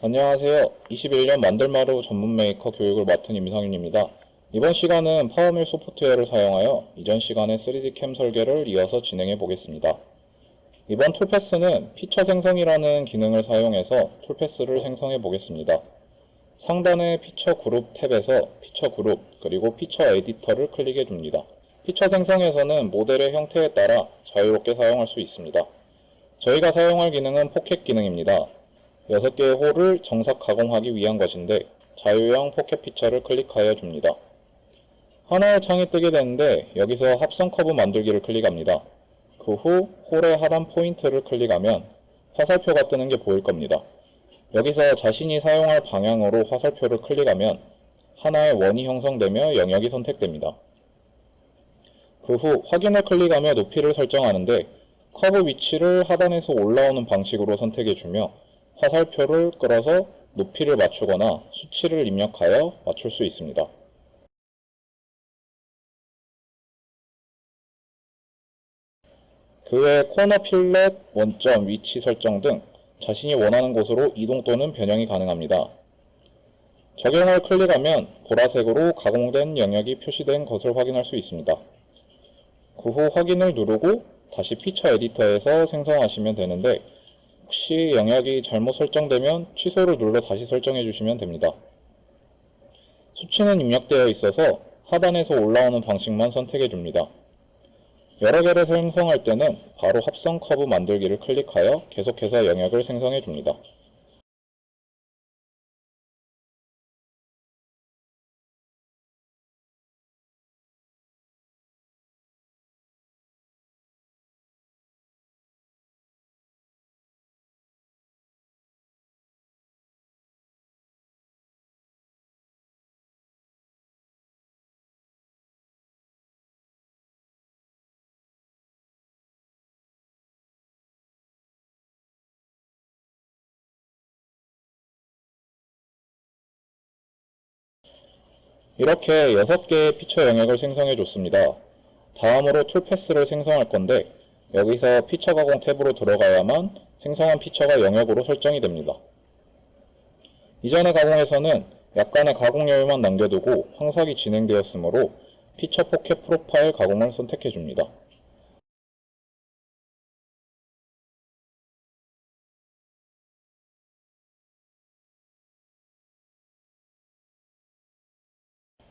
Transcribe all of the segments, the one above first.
안녕하세요. 21년 만들마루 전문 메이커 교육을 맡은 임상윤입니다. 이번 시간은 파워밀 소프트웨어를 사용하여 이전 시간의 3D 캠 설계를 이어서 진행해 보겠습니다. 이번 툴패스는 피처 생성이라는 기능을 사용해서 툴패스를 생성해 보겠습니다. 상단의 피처 그룹 탭에서 피처 그룹 그리고 피처 에디터를 클릭해 줍니다. 피처 생성에서는 모델의 형태에 따라 자유롭게 사용할 수 있습니다. 저희가 사용할 기능은 포켓 기능입니다. 6개의 홀을 정삭 가공하기 위한 것인데 자유형 포켓 피처를 클릭하여 줍니다. 하나의 창이 뜨게 되는데 여기서 합성 커브 만들기를 클릭합니다. 그 후 홀의 하단 포인트를 클릭하면 화살표가 뜨는 게 보일 겁니다. 여기서 자신이 사용할 방향으로 화살표를 클릭하면 하나의 원이 형성되며 영역이 선택됩니다. 그 후 확인을 클릭하며 높이를 설정하는데 커브 위치를 하단에서 올라오는 방식으로 선택해주며 화살표를 끌어서 높이를 맞추거나 수치를 입력하여 맞출 수 있습니다. 그 외 코너 필렛, 원점, 위치 설정 등 자신이 원하는 곳으로 이동 또는 변형이 가능합니다. 적용을 클릭하면 보라색으로 가공된 영역이 표시된 것을 확인할 수 있습니다. 그 후 확인을 누르고 다시 피처 에디터에서 생성하시면 되는데 혹시 영역이 잘못 설정되면 취소를 눌러 다시 설정해 주시면 됩니다. 수치는 입력되어 있어서 하단에서 올라오는 방식만 선택해 줍니다. 여러 개를 생성할 때는 바로 합성 커브 만들기를 클릭하여 계속해서 영역을 생성해 줍니다. 이렇게 6개의 피처 영역을 생성해 줬습니다. 다음으로 툴패스를 생성할 건데 여기서 피처 가공 탭으로 들어가야만 생성한 피처가 영역으로 설정이 됩니다. 이전의 가공에서는 약간의 가공 여유만 남겨두고 황삭이 진행되었으므로 피처 포켓 프로파일 가공을 선택해 줍니다.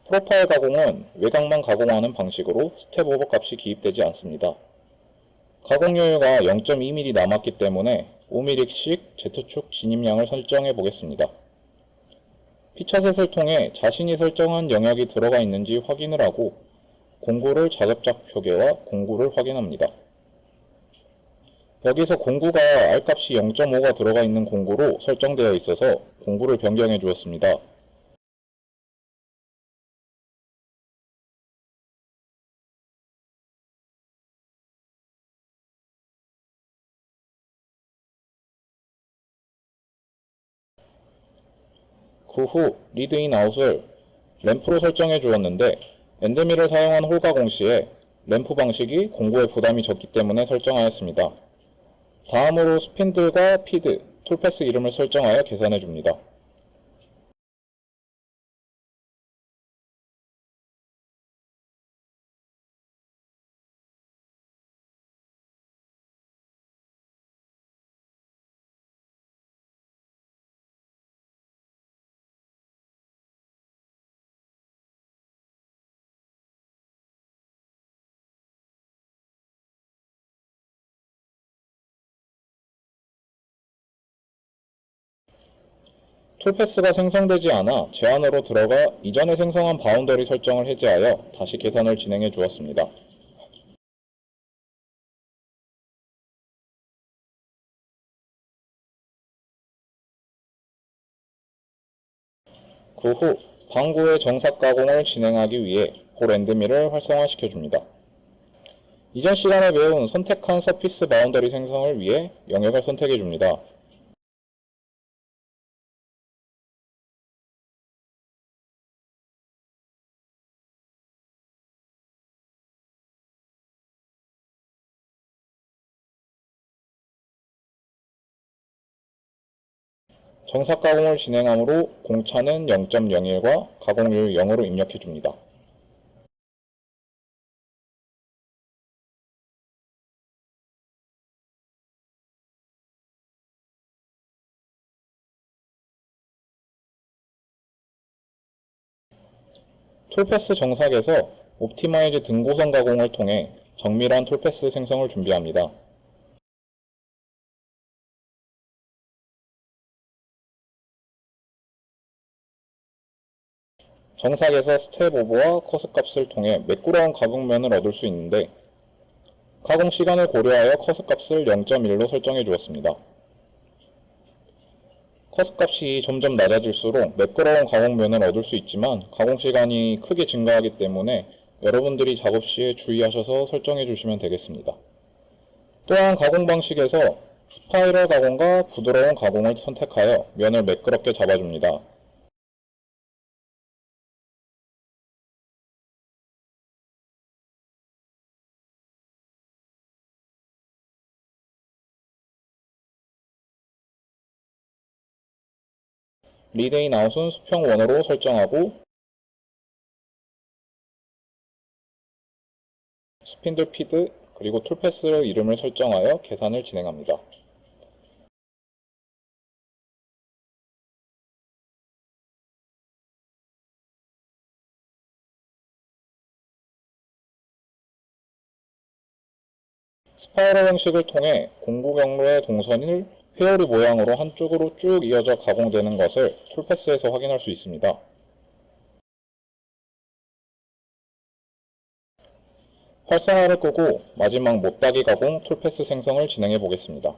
프로파일 가공은 외곽만 가공하는 방식으로 스텝 오버 값이 기입되지 않습니다. 가공 여유가 0.2mm 남았기 때문에 5mm씩 Z축 진입량을 설정해 보겠습니다. 피처셋을 통해 자신이 설정한 영역이 들어가 있는지 확인을 하고 공구를 자접작 표계와 공구를 확인합니다. 여기서 공구가 R값이 0.5가 들어가 있는 공구로 설정되어 있어서 공구를 변경해 주었습니다. 그후 리드인 아웃을 램프로 설정해 주었는데 엔드미를 사용한 홀 가 공 시에 램프 방식이 공구의 부담이 적기 때문에 설정하였습니다. 다음으로 스핀들과 피드, 툴패스 이름을 설정하여 계산해 줍니다. 툴패스가 생성되지 않아 제한으로 들어가 이전에 생성한 바운더리 설정을 해제하여 다시 계산을 진행해 주었습니다. 그 후 방구의 정삭 가공을 진행하기 위해 홀 엔드밀을 활성화시켜 줍니다. 이전 시간에 배운 선택한 서피스 바운더리 생성을 위해 영역을 선택해 줍니다. 정삭 가공을 진행하므로 공차는 0.01과 가공률 0으로 입력해 줍니다. 툴패스 정삭에서 옵티마이즈 등고선 가공을 통해 정밀한 툴패스 생성을 준비합니다. 정삭에서 스텝 오버와 커스 값을 통해 매끄러운 가공면을 얻을 수 있는데 가공 시간을 고려하여 커스 값을 0.1로 설정해 주었습니다. 커스 값이 점점 낮아질수록 매끄러운 가공면을 얻을 수 있지만 가공 시간이 크게 증가하기 때문에 여러분들이 작업 시에 주의하셔서 설정해 주시면 되겠습니다. 또한 가공 방식에서 스파이럴 가공과 부드러운 가공을 선택하여 면을 매끄럽게 잡아줍니다. 리데인 아웃은 수평 원으로 설정하고 스핀들 피드 그리고 툴패스 이름을 설정하여 계산을 진행합니다. 스파이럴 형식을 통해 공구 경로의 동선을 회오리 모양으로 한쪽으로 쭉 이어져 가공되는 것을 툴패스에서 확인할 수 있습니다. 활성화를 끄고 마지막 못따기 가공 툴패스 생성을 진행해 보겠습니다.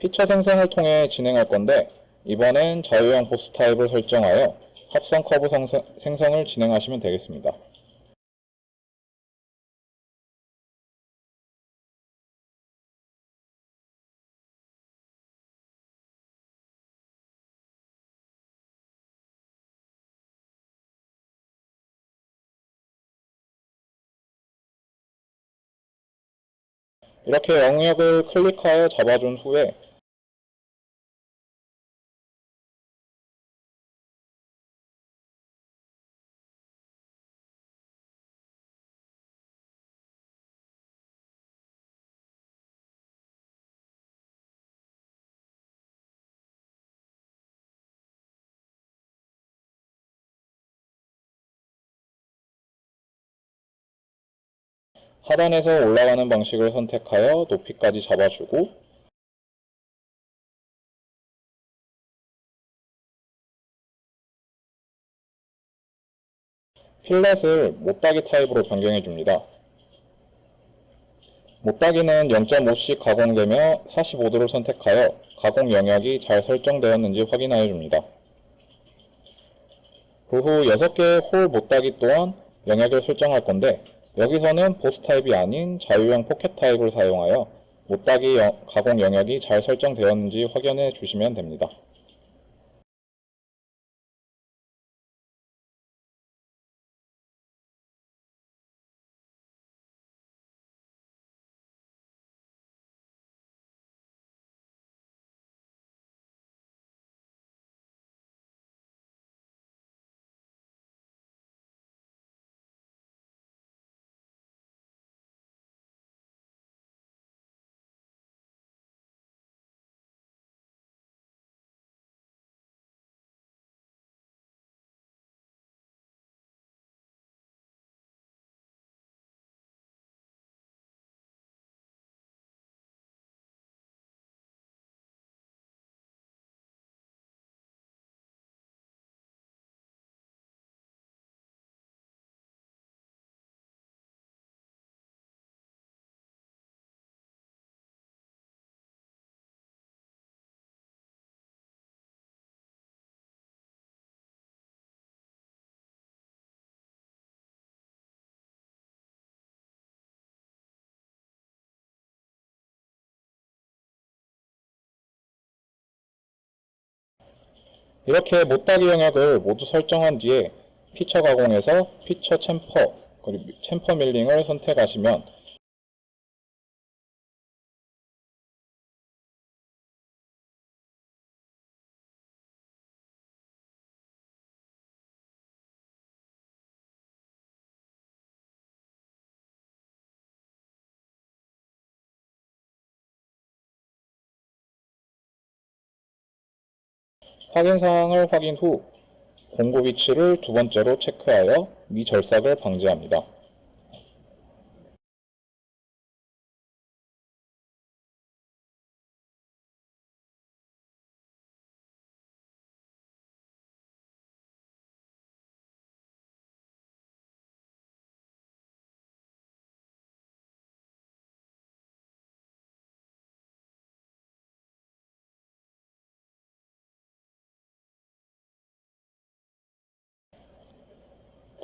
피처 생성을 통해 진행할 건데 이번엔 자유형 보스 타입을 설정하여 합성 커브 생성, 생성을 진행하시면 되겠습니다. 이렇게 영역을 클릭하여 잡아준 후에 하단에서 올라가는 방식을 선택하여 높이까지 잡아주고 필렛을 못따기 타입으로 변경해 줍니다. 못따기는 0.5씩 가공되며 45도를 선택하여 가공 영역이 잘 설정되었는지 확인하여 줍니다. 그 후 6개의 홀 못따기 또한 영역을 설정할 건데 여기서는 보스 타입이 아닌 자유형 포켓 타입을 사용하여 못따기 여- 가공 영역이 잘 설정되었는지 확인해 주시면 됩니다. 이렇게 못따기 영역을 모두 설정한 뒤에 피처 가공에서 피처 챔퍼 그리고 챔퍼 밀링을 선택하시면 확인 사항을 확인 후 공구 위치를 두 번째로 체크하여 미절삭을 방지합니다.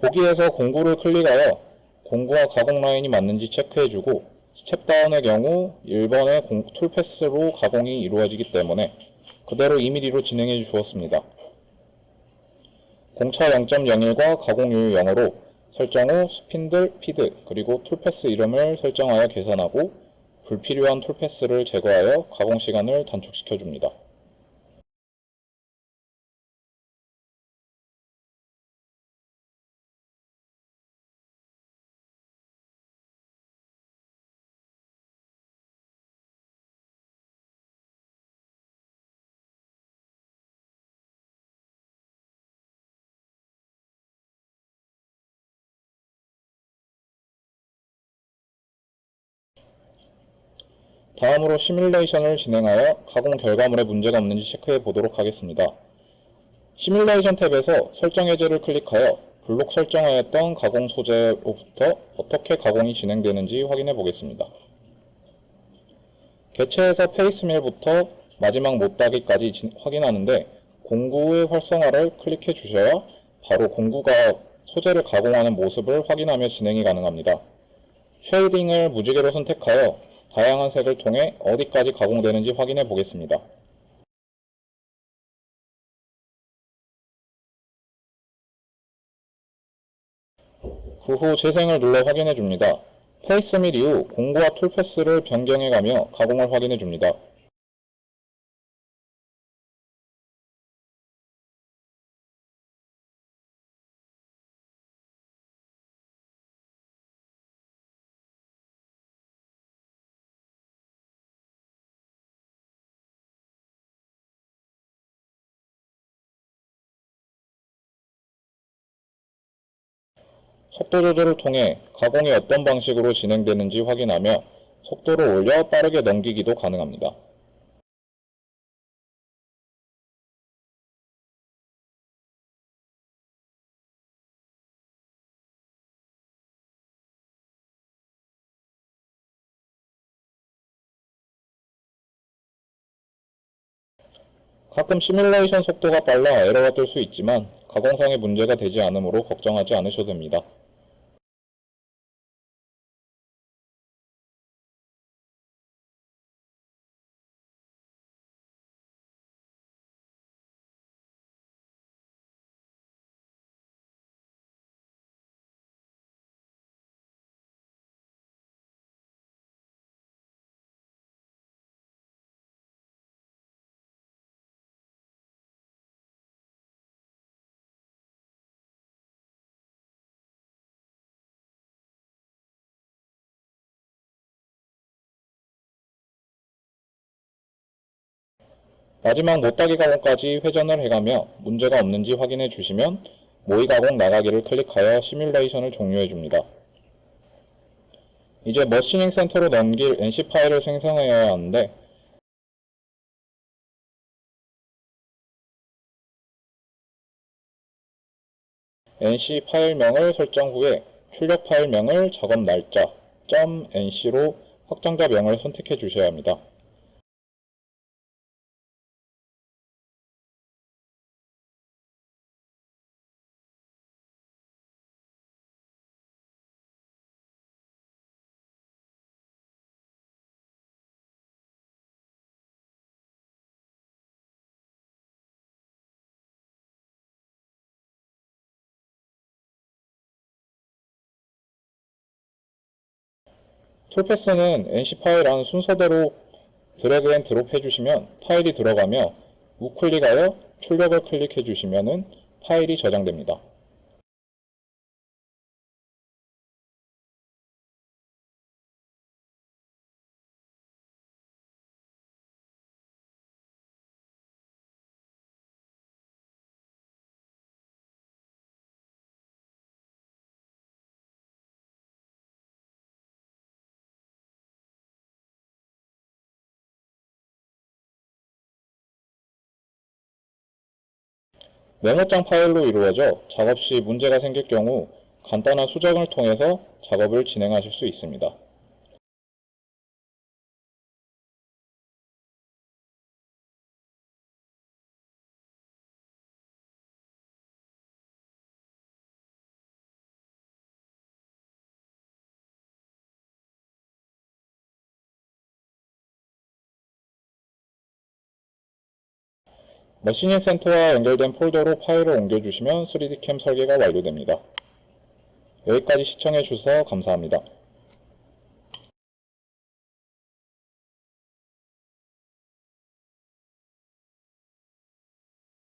보기에서 공구를 클릭하여 공구와 가공 라인이 맞는지 체크해주고 스텝 다운의 경우 1번의 공- 툴 패스로 가공이 이루어지기 때문에 그대로 2mm로 진행해 주었습니다. 공차 0.01과 가공률 0으로 설정 후 스핀들, 피드, 그리고 툴패스 이름을 설정하여 계산하고 불필요한 툴패스를 제거하여 가공 시간을 단축시켜 줍니다. 다음으로 시뮬레이션을 진행하여 가공 결과물에 문제가 없는지 체크해 보도록 하겠습니다. 시뮬레이션 탭에서 설정 해제를 클릭하여 블록 설정하였던 가공 소재로부터 어떻게 가공이 진행되는지 확인해 보겠습니다. 개체에서 페이스밀부터 마지막 못따기까지 진- 확인하는데 공구의 활성화를 클릭해 주셔야 바로 공구가 소재를 가공하는 모습을 확인하며 진행이 가능합니다. 쉐이딩을 무지개로 선택하여 다양한 색을 통해 어디까지 가공되는지 확인해 보겠습니다. 그 후 재생을 눌러 확인해 줍니다. 페이스 및 이후 공구와 툴패스를 변경해 가며 가공을 확인해 줍니다. 속도 조절을 통해 가공이 어떤 방식으로 진행되는지 확인하며 속도를 올려 빠르게 넘기기도 가능합니다. 가끔 시뮬레이션 속도가 빨라 에러가 뜰 수 있지만 가공상에 문제가 되지 않으므로 걱정하지 않으셔도 됩니다. 마지막 못따기 가공까지 회전을 해가며 문제가 없는지 확인해 주시면 모의 가공 나가기를 클릭하여 시뮬레이션을 종료해 줍니다. 이제 머시닝 센터로 넘길 NC 파일을 생성해야 하는데 NC 파일명을 설정 후에 출력 파일명을 작업 날짜 .nc로 확장자 명을 선택해 주셔야 합니다. 툴패스는 NC 파일 안 순서대로 드래그 앤 드롭 해주시면 파일이 들어가며 우클릭하여 출력을 클릭해 주시면 파일이 저장됩니다. 메모장 파일로 이루어져 작업 시 문제가 생길 경우 간단한 수정을 통해서 작업을 진행하실 수 있습니다. 머신링 센터와 연결된 폴더로 파일을 옮겨주시면 3D캠 설계가 완료됩니다. 여기까지 시청해주셔서 감사합니다.